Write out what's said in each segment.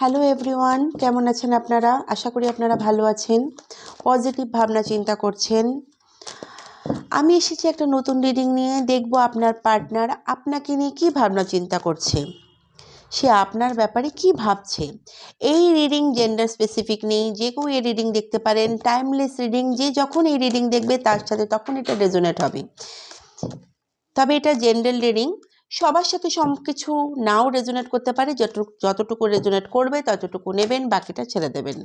Hello everyone কেমন আছেন আপনারা? আশা করি আপনারা ভালো আছেন। পজিটিভ ভাবনা চিন্তা করছেন। আমি এসেছি একটা নতুন রিডিং নিয়ে। দেখব আপনার পার্টনার আপনাকে নিয়ে কী ভাবনা চিন্তা করছে। সে আপনার ব্যাপারে কি ভাবছে। এই রিডিং জেন্ডার স্পেসিফিক নেই। যে কেউ এই রিডিং দেখতে পারেন টাইমলেস রিডিং যে যখন এই রিডিং দেখবে, তার সাথে তখন এটা রেজোনেট হবে। তবে এটা জেনারেল রিডিং সবার সাথে সব কিছু নাও রেজোনেট করতে পারে, যতটুকু রেজোনেট করবে, ততটুকু নেবেন, বাকিটা ছেড়ে দেবেন।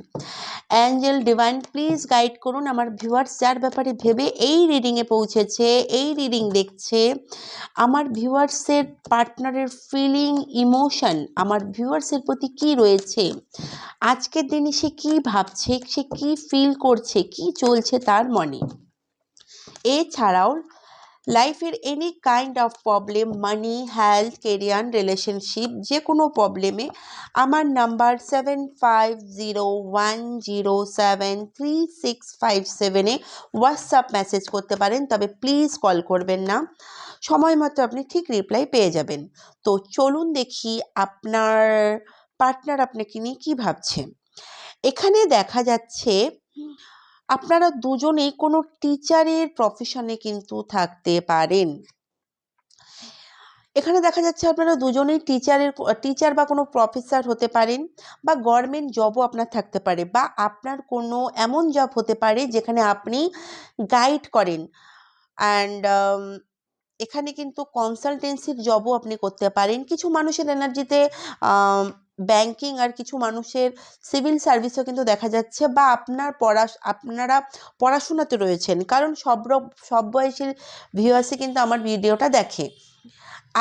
অ্যাঞ্জেল ডিভাইন প্লিজ গাইড করুন আমার ভিউয়ার্স যার ব্যাপারে ভেবে এই রিডিংয়ে পৌঁছেছে, এই রিডিং দেখছে। আমার ভিউয়ার্সের পার্টনারের ফিলিং ইমোশন আমার ভিউয়ার্সের প্রতি কি রয়েছে? আজকের দিনে সে কি ভাবছে, সে কি ফিল করছে, কি চলছে তার মনে। এছাড়াও লাইফের any kind of problem money health career relationship যে কোনো প্রবলেমে আমার number seven five zero one zero seven three six five সেভেনে হোয়াটসঅ্যাপ মেসেজ করতে পারেন, তবে প্লিজ কল করবেন না। সময় মতো আপনি ঠিক রিপ্লাই পেয়ে যাবেন। তো চলুন দেখি আপনার পার্টনার আপনাকে নিয়ে কী ভাবছে। এখানে দেখা যাচ্ছে আপনারা দুজনেই কোনো টিচারের প্রফেশনে কিন্তু থাকতে পারেন। এখানে দেখা যাচ্ছে আপনারা দুজনেই টিচারের টিচার বা কোনো প্রফেসর হতে পারেন বা গভর্নমেন্ট জবও আপনার থাকতে পারে বা আপনার কোনো এমন জব হতে পারে যেখানে আপনি গাইড করেন। অ্যান্ড এখানে কিন্তু কনসালটেন্সির জবও আপনি করতে পারেন। কিছু মানুষের এনার্জিতে ব্যাংকিং আর কিছু মানুষের সিভিল সার্ভিসও কিন্তু দেখা যাচ্ছে বা আপনার পড়া, আপনারা পড়াশোনাতে রয়েছেন। কারণ সব সব বয়সের ভিউয়ার্সই কিন্তু আমার ভিডিওটা দেখে।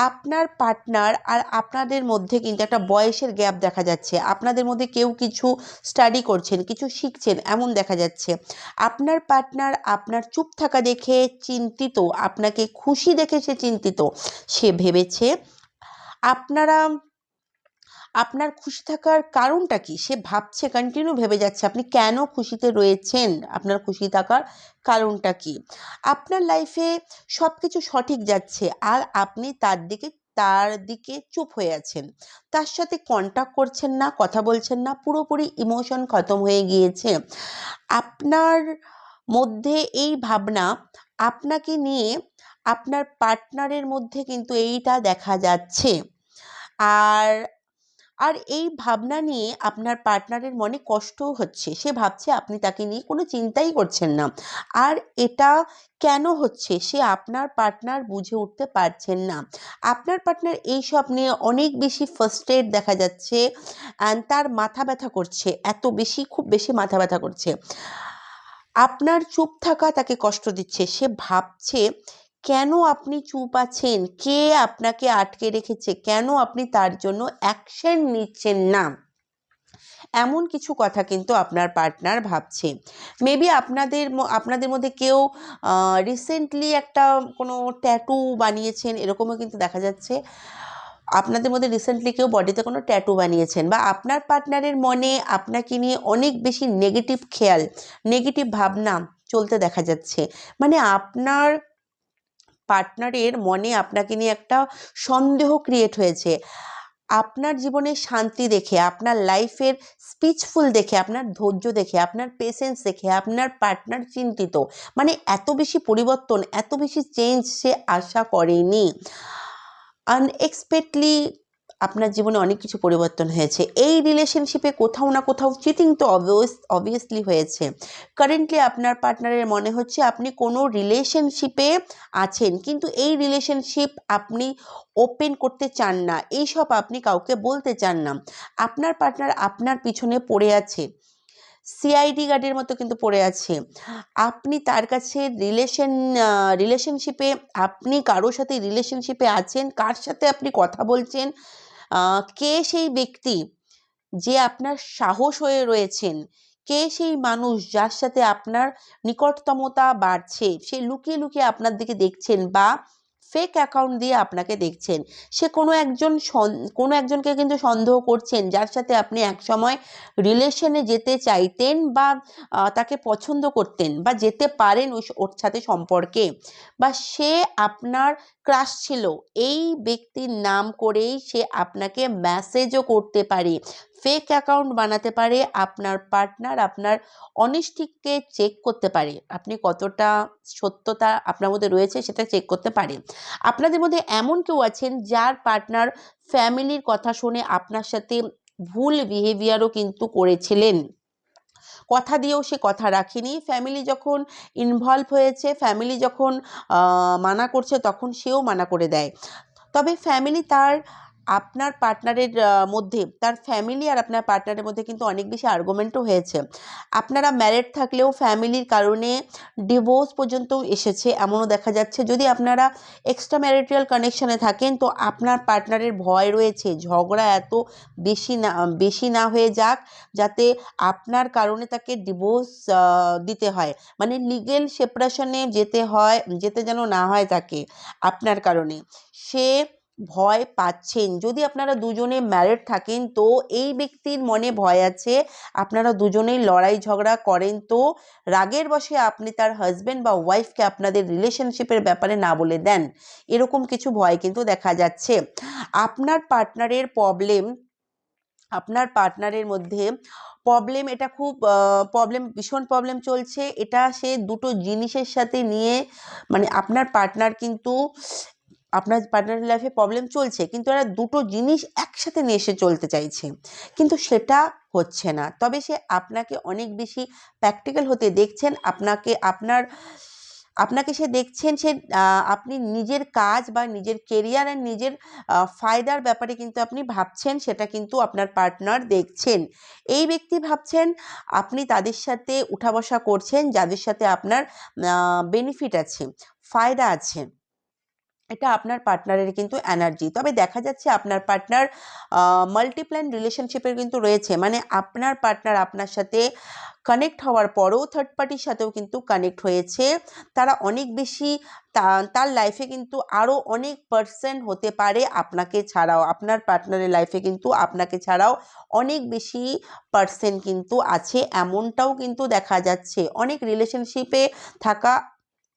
আপনার পার্টনার আর আপনাদের মধ্যে কিন্তু একটা বয়সের গ্যাপ দেখা যাচ্ছে। আপনাদের মধ্যে কেউ কিছু স্টাডি করছেন, কিছু শিখছেন, এমন দেখা যাচ্ছে। আপনার পার্টনার আপনার চুপ থাকা দেখে চিন্তিত, আপনাকে খুশি দেখে সে চিন্তিত। সে ভেবেছে, আপনারা আপনার খুশি থাকার কারণটা কি? সে ভাবছে কন্টিনিউ ভেবে যাচ্ছে। আপনি কেন খুশিতে রয়েছেন? আপনার খুশি থাকার কারণটা কি? আপনার লাইফে সব কিছু সঠিক যাচ্ছে আর আপনি তার দিকে তার দিকে চুপ হয়ে আছেন। তার সাথে কন্ট্যাক্ট করছেন না, কথা বলছেন না, পুরোপুরি ইমোশন খতম হয়ে গিয়েছে। আপনার মধ্যে এই ভাবনা আপনাকে নিয়ে আপনার পার্টনারের মধ্যে কিন্তু এইটা দেখা যাচ্ছে। আর আর এই ভাবনা নিয়ে আপনার পার্টনারের মনে কষ্টও হচ্ছে। সে ভাবছে আপনি তাকে নিয়ে কোনো চিন্তাই করছেন না। আর এটা কেন হচ্ছে? সে আপনার পার্টনার বুঝে উঠতে পারছেন না। আপনার পার্টনার এইসব নিয়ে অনেক বেশি ফার্স্টেড দেখা যাচ্ছে অ্যান্ড তার মাথা ব্যথা করছে। এত বেশি, খুব বেশি মাথা ব্যথা করছে। আপনার চুপ থাকা তাকে কষ্ট দিচ্ছে। সে ভাবছে কেন আপনি চুপ আছেন? কে আপনাকে আটকে রেখেছে? কেন আপনি তার জন্য অ্যাকশন নিচ্ছেন না? এমন কিছু কথা কিন্তু আপনার পার্টনার ভাবছে। মেবি আপনাদের আপনাদের মধ্যে কেউ রিসেন্টলি একটা কোনো ট্যাটু বানিয়েছেন, এরকমও কিন্তু দেখা যাচ্ছে। আপনাদের মধ্যে রিসেন্টলি কেউ বডিতে কোনো ট্যাটু বানিয়েছেন বা আপনার পার্টনারের মনে আপনাকে নিয়ে অনেক বেশি নেগেটিভ খেয়াল নেগেটিভ ভাবনা চলতে দেখা যাচ্ছে। মানে আপনার পার্টনারের মনে আপনাকে নিয়ে একটা সন্দেহ ক্রিয়েট হয়েছে। আপনার জীবনে শান্তি দেখে, আপনার লাইফের স্পিচফুল দেখে, আপনার ধৈর্য দেখে, আপনার পেশেন্স দেখে, আপনার পার্টনার চিন্তিত মানে এত বেশি পরিবর্তন, এত বেশি চেঞ্জ সে আশা করেনি। আনএক্সপেক্টলি আপনার জীবনে অনেক কিছু পরিবর্তন হয়েছে। এই রিলেশনশিপে কোথাও না কোথাও চিটিং তো অবভিয়াস অবভিয়াসলি হয়েছে। কারেন্টলি আপনার পার্টনারের মনে হচ্ছে আপনি কোনো রিলেশনশিপে আছেন, কিন্তু এই রিলেশনশিপ আপনি ওপেন করতে চান না। এইসব আপনি কাউকে বলতে চান না। আপনার পার্টনার আপনার পিছনে পড়ে আছে। সিআইডি গার্ডের মতো কিন্তু পড়ে আছে। আপনি তার কাছে রিলেশন রিলেশনশিপে আপনি কারোর সাথে রিলেশনশিপে আছেন, কার সাথে আপনি কথা বলছেন কে সেই ব্যক্তি যে আপনার সাহস হয়ে রয়েছেন? কে সেই মানুষ যার সাথে আপনার নিকটতমতা বাড়ছে? সে লুকিয়ে লুকিয়ে আপনার দিকে দেখছেন বা ফেক অ্যাকাউন্ট দিয়ে আপনাকে দেখছেন। সে কোনো একজন কোনো একজনকে কিন্তু সন্দেহ করছেন, যার সাথে আপনি একসময় রিলেশনে যেতে চাইতেন বা তাকে পছন্দ করতেন বা যেতে পারেন ওই ওর সাথে সম্পর্কে। বা সে আপনার ক্রাশ ছিল, এই ব্যক্তির নাম করেই সে আপনাকে মেসেজও করতে পারে। ফেক অ্যাকাউন্ট বানাতে পারে, আপনার পার্টনার আপনার অনেস্টিকে চেক করতে পারে। আপনি কতটা সত্যতা আপনার মধ্যে রয়েছে সেটা চেক করতে পারে। আপনাদের মধ্যে এমন কেউ আছেন যার পার্টনার ফ্যামিলির কথা শুনে আপনার সাথে ভুল বিহেভিয়ারও কিন্তু করেছিলেন। কথা দিয়েও সে কথা রাখেনি। ফ্যামিলি যখন ইনভলভ হয়েছে ফ্যামিলি যখন মানা করছে তখন সেও মানা করে দেয়। তবে ফ্যামিলি তার আপনার পার্টনারের মধ্যে, তার ফ্যামিলি আর আপনার পার্টনারের মধ্যে কিন্তু অনেক বেশি আর্গুমেন্টও হয়েছে। আপনারা ম্যারেড থাকলেও ফ্যামিলির কারণে ডিভোর্স পর্যন্ত এসেছে, এমনও দেখা যাচ্ছে। যদি আপনারা এক্সট্রা ম্যারিটাল কানেকশানে থাকেন, তো আপনার পার্টনারের ভয় রয়েছে, ঝগড়া এত বেশি না বেশি না হয়ে যাক, যাতে আপনার কারণে তাকে ডিভোর্স দিতে হয়। মানে লিগেল সেপারেশনে যেতে হয়, যেতে যেন না হয় তাকে, আপনার কারণে। সে ভয় পাচ্ছেন। যদি আপনারা দুজনে ম্যারেড থাকেন, তো এই ব্যক্তির মনে ভয় আছে, আপনারা দুজনেই লড়াই ঝগড়া করেন, তো রাগের বশে আপনি তার হাজব্যান্ড বা ওয়াইফকে আপনাদের রিলেশনশিপের ব্যাপারে না বলে দেন, এরকম কিছু ভয় কিন্তু দেখা যাচ্ছে। আপনার পার্টনারের প্রবলেম আপনার পার্টনারের মধ্যে প্রবলেম এটা খুব প্রবলেম ভীষণ প্রবলেম চলছে। এটা সে দুটো জিনিসের সাথে নিয়ে মানে আপনার পার্টনার কিন্তু আপনার পার্টনারের লাইফে প্রবলেম চলছে, কিন্তু এরা দুটো জিনিস একসাথে নিয়ে এসে চলতে চাইছে। কিন্তু সেটা হচ্ছে না। তবে সে আপনাকে অনেক বেশি প্র্যাকটিক্যাল হতে দেখছেন। আপনাকে, আপনার, আপনাকে সে দেখছেন সে আপনি নিজের কাজ বা নিজের কেরিয়ার আর নিজের ফায়দার ব্যাপারে কিন্তু আপনি ভাবছেন, সেটা কিন্তু আপনার পার্টনার দেখছেন। এই ব্যক্তি ভাবছেন, আপনি তাদের সাথে উঠা বসা করছেন, যাদের সাথে আপনার বেনিফিট আছে, ফায়দা আছে। এটা আপনার পার্টনারের কিন্তু এনার্জি তবে দেখা যাচ্ছে আপনার পার্টনার মাল্টিপ্ল্যান রিলেশনশিপের কিন্তু রয়েছে। মানে আপনার পার্টনার আপনার সাথে কানেক্ট হওয়ার পরও থার্ড পার্টির সাথেও কিন্তু কানেক্ট হয়েছে। তারা অনেক বেশি তার লাইফে কিন্তু আরও অনেক পার্সেন্ট হতে পারে আপনাকে ছাড়াও। আপনার পার্টনারের লাইফে কিন্তু আপনাকে ছাড়াও অনেক বেশি পার্সেন্ট কিন্তু আছে। এমনটাও কিন্তু দেখা যাচ্ছে। অনেক রিলেশনশিপে থাকা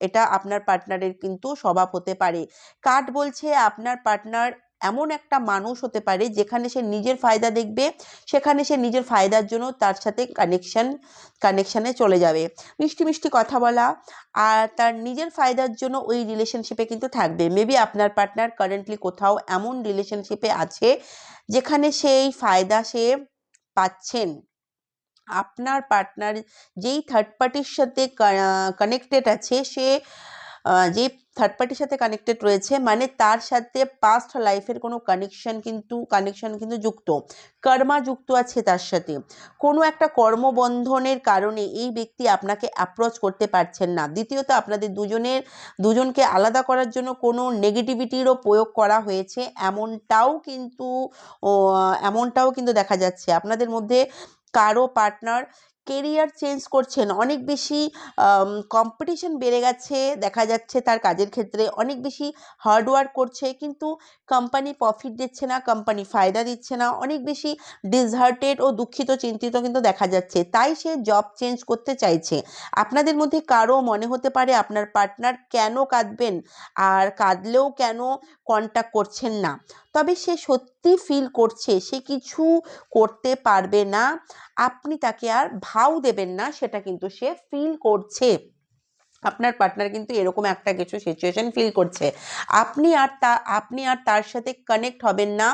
এটা আপনার পার্টনারের কিন্তু স্বভাব হতে পারে। কার্ড বলছে আপনার পার্টনার এমন একটা মানুষ হতে পারে যেখানে সে নিজের ফায়দা দেখবে, সেখানে সে নিজের ফায়দার জন্য তার সাথে কানেকশন কানেকশানে চলে যাবে। মিষ্টি মিষ্টি কথা বলা, আর তার নিজের ফায়দার জন্য ওই রিলেশনশিপে কিন্তু থাকবে। মেবি আপনার পার্টনার কারেন্টলি কোথাও এমন রিলেশনশিপে আছে যেখানে সেই ফায়দা সে পাচ্ছেন। আপনার পার্টনার যেই থার্ড পার্টির সাথে কানেক্টেড আছে, সে যে থার্ড পার্টির সাথে কানেক্টেড রয়েছে মানে তার সাথে পাস্ট লাইফের কোনো কানেকশন কিন্তু কানেকশন কিন্তু যুক্ত। কর্মা যুক্ত আছে তার সাথে। কোনো একটা কর্মবন্ধনের কারণে এই ব্যক্তি আপনাকে অ্যাপ্রোচ করতে পারছেন না। দ্বিতীয়ত, আপনাদের দুজনের, দুজনকে আলাদা করার জন্য কোনো নেগেটিভিটিরও প্রয়োগ করা হয়েছে, এমনটাও কিন্তু এমনটাও কিন্তু দেখা যাচ্ছে। আপনাদের মধ্যে কারও পার্টনার কেরিয়ার চেঞ্জ করছেন, অনেক বেশি কম্পিটিশন বেড়ে গেছে, দেখা যাচ্ছে তার কাজের ক্ষেত্রে অনেক বেশি হার্ডওয়ার্ক করছে, কিন্তু কোম্পানি প্রফিট দিচ্ছে না কোম্পানি ফায়দা দিচ্ছে না, অনেক বেশি ডিসহার্টেড ও দুঃখিত, চিন্তিত কিন্তু দেখা যাচ্ছে। তাই সে জব চেঞ্জ করতে চাইছে। আপনাদের মধ্যে কারও মনে হতে পারে আপনার পার্টনার কেন কাঁদবেন? আর কাঁদলেও কেন কন্ট্যাক্ট করছেন না? তবে সে সত্যি ফিল করছে, সে কিছু করতে পারবে না, আপনি তাকে আর ভাও দেবেন না, সেটা কিন্তু সে ফিল করছে। আপনার পার্টনার কিন্তু এরকম একটা কিছু সিচুয়েশন ফিল করছে। আপনি আর তা, আপনি আর তার সাথে কানেক্ট হবেন না।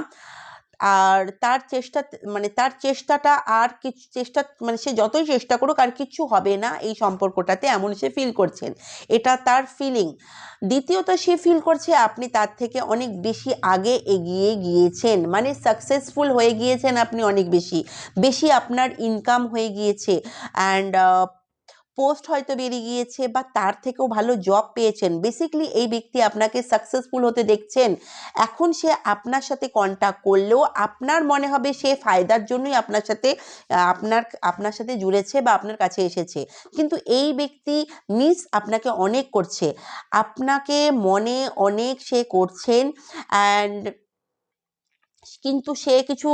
আর তার চেষ্টা মানে তার চেষ্টাটা আর কিছু, চেষ্টা মানে সে যতই চেষ্টা করুক আর কিছু হবে না এই সম্পর্কটাতে এমন সে ফিল করছেন। এটা তার ফিলিং দ্বিতীয়ত সে ফিল করছে আপনি তার থেকে অনেক বেশি আগে এগিয়ে গিয়েছেন। মানে সাকসেসফুল হয়ে গিয়েছেন আপনি অনেক বেশি। বেশি আপনার ইনকাম হয়ে গিয়েছে। অ্যান্ড পোস্ট হয়তো বেরিয়ে গিয়েছে বা তার থেকেও ভালো জব পেয়েছেন। বেসিক্যালি এই ব্যক্তি আপনাকে সাকসেসফুল হতে দেখছেন। এখন সে আপনার সাথে কন্ট্যাক্ট করলেও আপনার মনে হবে সে ফায়দার জন্যই আপনার সাথে, আপনার আপনার সাথে জুড়েছে বা আপনার কাছে এসেছে। কিন্তু এই ব্যক্তি মিস আপনাকে অনেক করছে। আপনাকে মনে অনেক সে করছেন অ্যান্ড কিন্তু সে কিছু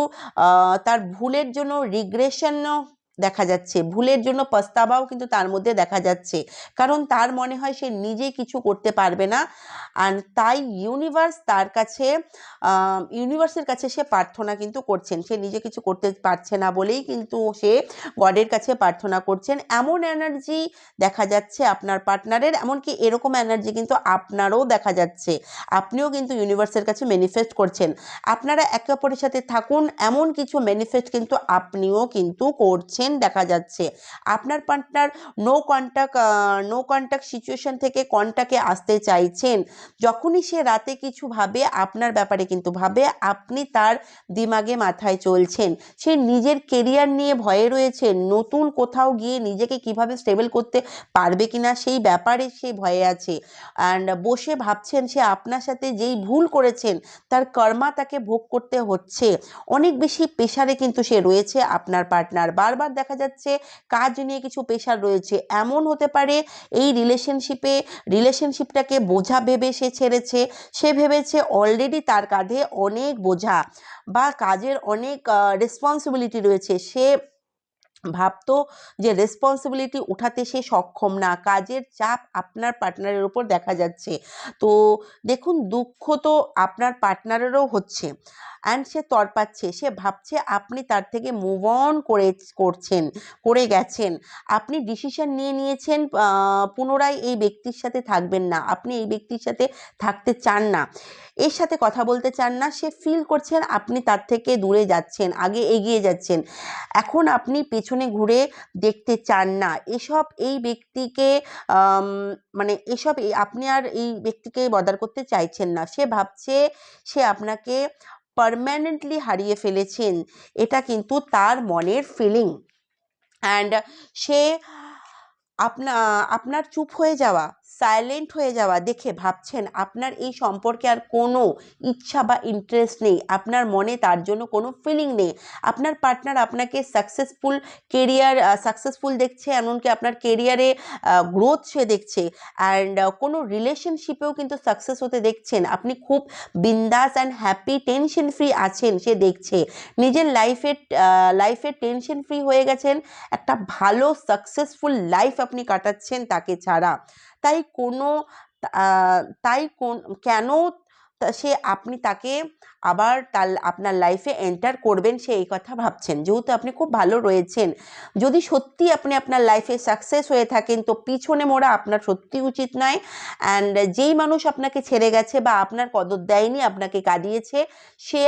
তার ভুলের জন্য রিগ্রেশনও দেখা যাচ্ছে। ভুলের জন্য পস্তাবাও কিন্তু তার মধ্যে দেখা যাচ্ছে। কারণ তার মনে হয় সে নিজে কিছু করতে পারবে না। আর তাই ইউনিভার্স তার কাছে ইউনিভার্সের কাছে সে প্রার্থনা কিন্তু করছেন। সে নিজে কিছু করতে পারছে না বলেই কিন্তু সে গডের কাছে প্রার্থনা করছেন। এমন এনার্জি দেখা যাচ্ছে আপনার পার্টনারের এমনকি এরকম এনার্জি কিন্তু আপনারও দেখা যাচ্ছে। আপনিও কিন্তু ইউনিভার্সের কাছে ম্যানিফেস্ট করছেন। আপনারা একে অপরের সাথে থাকুন। এমন কিছু ম্যানিফেস্ট কিন্তু আপনিও কিন্তু করছেন। দেখা যাচ্ছে। আপনার partner no contact no contact situation থেকে কন্ট্যাক্টে আসতে চাইছেন, যখনই সে রাতে কিছু ভাবে, আপনার ব্যাপারে কিন্তু ভাবে, আপনি তার দিমাগে মাথায় চলছেন। সে নিজের কেরিয়ার নিয়ে ভয়ে রয়েছে, নতুন কোথাও গিয়ে নিজেকে কীভাবে স্টেবল করতে পারবে কিনা সেই ব্যাপারে সে ভয়ে আছে। অ্যান্ড বসে ভাবছেন সে আপনার সাথে যেই ভুল করেছেন, তার কর্মা তাকে ভোগ করতে হচ্ছে। অনেক বেশি প্রেশারে কিন্তু সে রয়েছে আপনার পার্টনার বারবার দেখা যাচ্ছে, কাজ নিয়ে কিছু পেশার রয়েছে। এমন হতে পারে এই রিলেশনশিপে রিলেশনশিপটাকে বোঝা ভেবে সে ছেড়েছে। সে ভেবেছে অলরেডি তার কাঁধে অনেক বোঝা বা কাজের অনেক রেসপন্সিবিলিটি রয়েছে। সে ভাবতো যে রেসপন্সিবিলিটি উঠাতে সে সক্ষম না। কাজের চাপ আপনার পার্টনারের উপর দেখা যাচ্ছে। তো দেখুন, দুঃখ তো আপনার পার্টনারেরও হচ্ছে অ্যান্ড সে তরপাচ্ছে সে ভাবছে আপনি তার থেকে মুভ অন করে করছেন, করে গেছেন। আপনি ডিসিশন নিয়ে নিয়েছেন পুনরায় এই ব্যক্তির সাথে থাকবেন না। আপনি এই ব্যক্তির সাথে থাকতে চান না। এর সাথে কথা বলতে চান না। সে ফিল করছেন আপনি তার থেকে দূরে যাচ্ছেন, আগে এগিয়ে যাচ্ছেন। এখন আপনি পেছনে ঘুরে দেখতে চান না। এসব এই ব্যক্তিকে মানে এসব আপনি আর এই ব্যক্তিকে বদার করতে চাইছেন না। সে ভাবছে সে আপনাকে পারমানেন্টলি হারিয়ে ফেলেছেন। এটা কিন্তু তার মনের ফিলিং অ্যান্ড সে আপনা, আপনার চুপ হয়ে যাওয়া সাইলেন্ট হয়ে যাওয়া দেখে ভাবছেন, আপনার এই সম্পর্কে আর কোনো ইচ্ছা বা ইন্টারেস্ট নেই। আপনার মনে তার জন্য কোনো ফিলিং নেই। আপনার পার্টনার আপনাকে সাকসেসফুল কেরিয়ার সাকসেসফুল দেখছে, এমনকি আপনার কেরিয়ারে গ্রোথ সে দেখছে। অ্যান্ড কোনো রিলেশনশিপেও কিন্তু সাকসেস হতে দেখছেন। আপনি খুব বিন্দাস অ্যান্ড হ্যাপি টেনশন ফ্রি আছেন সে দেখছে। নিজের লাইফে লাইফে টেনশন ফ্রি হয়ে গেছেন। একটা ভালো সাকসেসফুল লাইফ আপনি কাটাচ্ছেন তাকে ছাড়া। তাই কোনো তাই কোন কেন সে আপনি তাকে আবার তার আপনার লাইফে এন্টার করবেন সে এই কথা ভাবছেন। যেহেতু আপনি খুব ভালো রয়েছেন, যদি সত্যি আপনি আপনার লাইফে সাকসেস হয়ে থাকেন, তো পিছনে মোড়া আপনার সত্যি উচিত নয়। অ্যান্ড যেই মানুষ আপনাকে ছেড়ে গেছে বা আপনার কদর দেয়নি আপনাকে কাঁদিয়েছে, সে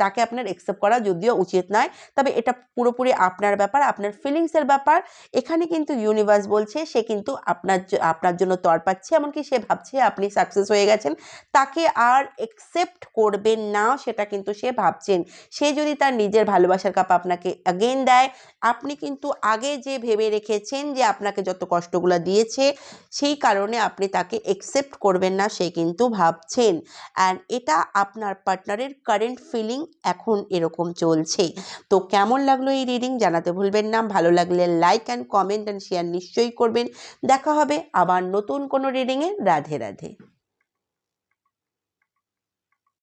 তাকে আপনার অ্যাকসেপ্ট করা যদিও উচিত নয়। তবে এটা পুরোপুরি আপনার ব্যাপার, আপনার ফিলিংসের ব্যাপার। এখানে কিন্তু ইউনিভার্স বলছে, সে কিন্তু আপনার আপনার জন্য তর পাচ্ছে। এমনকি সে ভাবছে আপনি সাকসেস হয়ে গেছেন। তাকে আর একসেপ্ট করবেন না, সেটা কিন্তু সে ভাবছেন। সে যদি তার নিজের ভালোবাসার কাপ আপনাকে অ্যাগেন দেয়, আপনি কিন্তু আগে যে ভেবে রেখেছেন যে আপনাকে যত কষ্টগুলো দিয়েছে, সেই কারণে আপনি তাকে একসেপ্ট করবেন না, সে কিন্তু ভাবছেন। অ্যান্ড এটা আপনার পার্টনারের কারেন্ট ফিলিং এখন এরকম চলছে। তো কেমন লাগল এই রিডিং জানাতে ভুলবেন না। ভালো লাগলে like and comment and share নিশ্চয়ই করবেন। দেখা হবে আবার নতুন কোনো রিডিংয়ে রাধে রাধে।